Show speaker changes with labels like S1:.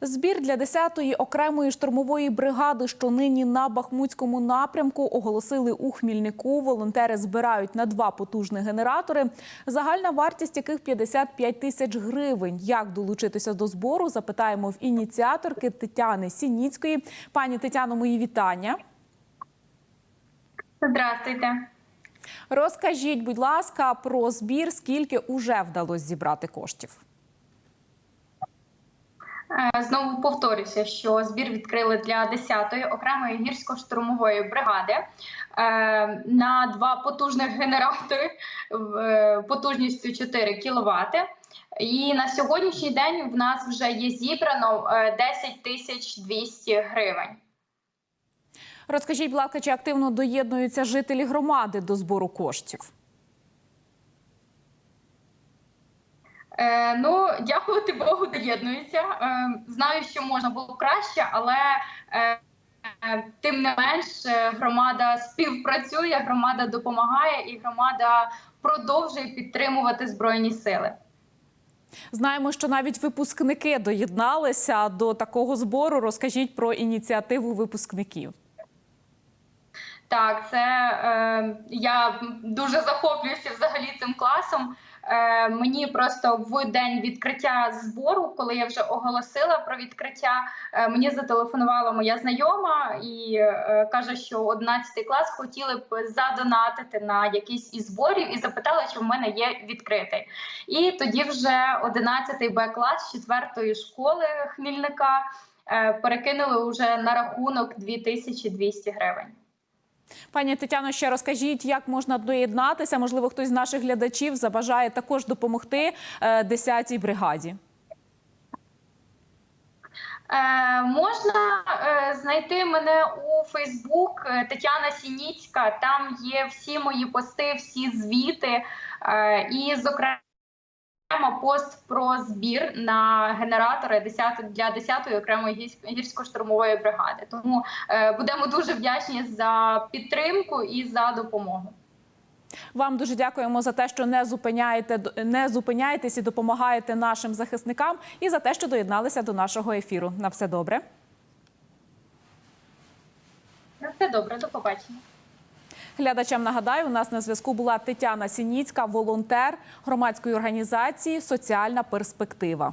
S1: Збір для 10-ї окремої штурмової бригади, що нині на Бахмутському напрямку, оголосили у Хмільнику. Волонтери збирають на два потужні генератори, загальна вартість яких 55 тисяч гривень. Як долучитися до збору? Запитаємо в ініціаторки Тетяни Сініцької. Пані Тетяно, мої вітання.
S2: Здравствуйте.
S1: Розкажіть, будь ласка, про збір, скільки уже вдалося зібрати коштів.
S2: Е, Знову повторюся, що збір відкрили для 10-ї окремої гірсько-штурмової бригади е, на два потужних генератори е, потужністю 4 кВт. І на сьогоднішній день в нас вже є зібрано е, 10 тисяч 200 гривень.
S1: Розкажіть, ласка, чи активно доєднуються жителі громади до збору коштів?
S2: Е, ну, дякувати Богу, доєднуються. Е, знаю, що можна було краще, але е, тим не менш громада співпрацює, громада допомагає і громада продовжує підтримувати збройні сили.
S1: Знаємо, що навіть випускники доєдналися до такого збору. Розкажіть про ініціативу випускників.
S2: Так, це е, я дуже захоплююся взагалі цим класом. Е, мені просто в день відкриття збору, коли я вже оголосила про відкриття, е, мені зателефонувала моя знайома і е, каже, що 11 клас хотіли б задонатити на якийсь із зборів і запитала, чи в мене є відкритий. І тоді вже 11 Б клас 4 школи Хмільника перекинули вже на рахунок 2200 гривень.
S1: Пані Тетяно, ще розкажіть, як можна доєднатися. Можливо, хтось з наших глядачів забажає також допомогти е, 10-й бригаді.
S2: Е, можна е, знайти мене у Фейсбук е, Тетяна Сініцька. Там є всі мої пости, всі звіти, е, і, зокрема, пост про збір на генератори 10, для 10-ї окремої гірсько- гірсько-штурмової бригади. Тому е, будемо дуже вдячні за підтримку і за допомогу.
S1: Вам дуже дякуємо за те, що не зупиняєте не зупиняєтесь і допомагаєте нашим захисникам, і за те, що доєдналися до нашого ефіру. На все добре.
S2: На все добре, до побачення.
S1: Глядачам нагадаю, у нас на зв'язку була Тетяна Сініцька, волонтер громадської організації Соціальна перспектива.